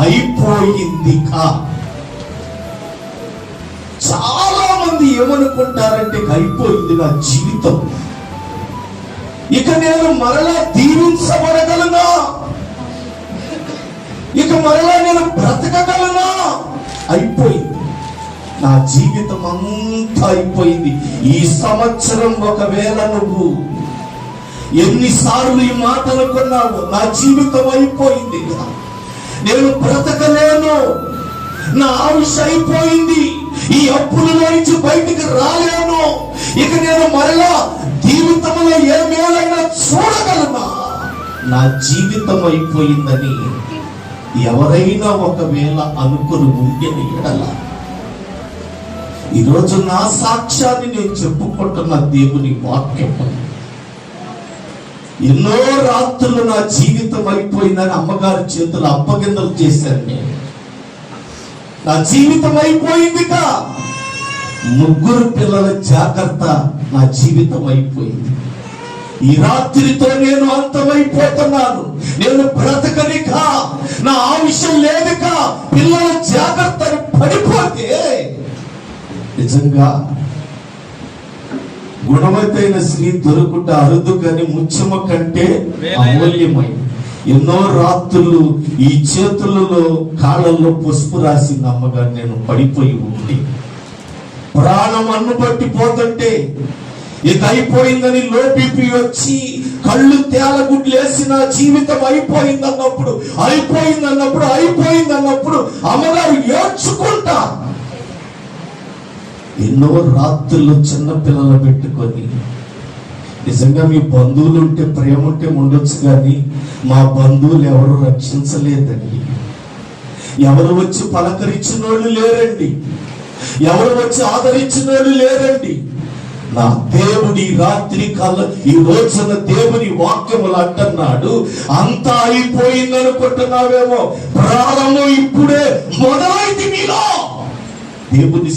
అయిపోయింది కా చాలా మంది ఏమనుకుంటారంటే అయిపోయింది నా జీవితం. ఇక నేను మరలా దీవించబడగలనా? ఇక మరలా నేను బ్రతకగలనా? అయిపోయింది. నా జీవితం అంతా అయిపోయింది. ఈ సంవత్సరం ఒకవేళ నువ్వు ఎన్నిసార్లు ఈ మాటలు కొన్నావు నా జీవితం అయిపోయింది నేను బ్రతకలేను. నా ఆయుష్ అయిపోయింది ఈ అప్పుల నుంచి బయటికి రాలేను. ఇక నేను మరలా జీవితంలో ఏ మేలైనా చూడగలనా? నా జీవితం అయిపోయిందని ఎవరైనా ఒకవేళ అనుకుని ఉంటే ఎడల. ఈరోజు నా సాక్ష్యాన్ని నేను చెప్పుకుంటున్న దేవుని వాక్యం ఎన్నో రాత్రులు నా జీవితం అయిపోయిందని అమ్మగారి చేతులు అప్పగిందలు చేశాను నేను. నా జీవితం అయిపోయిందిగా ముగ్గురు పిల్లల జాగ్రత్త నా జీవితం అయిపోయింది. ఈ రాత్రితో నేను అంతమైపోతున్నాను. నేను బ్రతకనిక. నా ఆవిష్యం లేదుక పిల్లల జాగ్రత్త పడిపోతే నిజంగా గుణవతైన స్త్రీ దొరుకుట అరుదు కానీ ముచ్చమ కంటే అమూల్యమై. ఎన్నో రాత్రులు ఈ చేతులలో కాళ్ళల్లో పసుపు రాసి నమ్మగా నేను పడిపోయి ఉండి ప్రాణం అన్ను పట్టి పోతుంటే ఇక అయిపోయిందని లోపిపి వచ్చి కళ్ళు తేలగుడ్లు నా జీవితం అయిపోయింది అన్నప్పుడు అయిపోయింది అన్నప్పుడు అయిపోయింది అన్నప్పుడు అమ్మగారు ఏడ్చుకుంటూ ఎన్నో రాత్రులు చిన్న పిల్లలు పెట్టుకొని. నిజంగా మీ బంధువులు ఉంటే ప్రేమ ఉంటే ఉండొచ్చు కానీ మా బంధువులు ఎవరు రక్షించలేదండి. ఎవరు వచ్చి పలకరించిన వాళ్ళు లేరండి. ఎవరు వచ్చి ఆదరించిన వాళ్ళు లేరండి. నా దేవుడి రాత్రి కాల ఈ రోజున దేవుని వాక్యములు అంటున్నాడు అంతా అయిపోయింది అనుకుంటున్నావేమో ప్రారంభం ఇప్పుడే మొదలైంది మీలో. దేవుని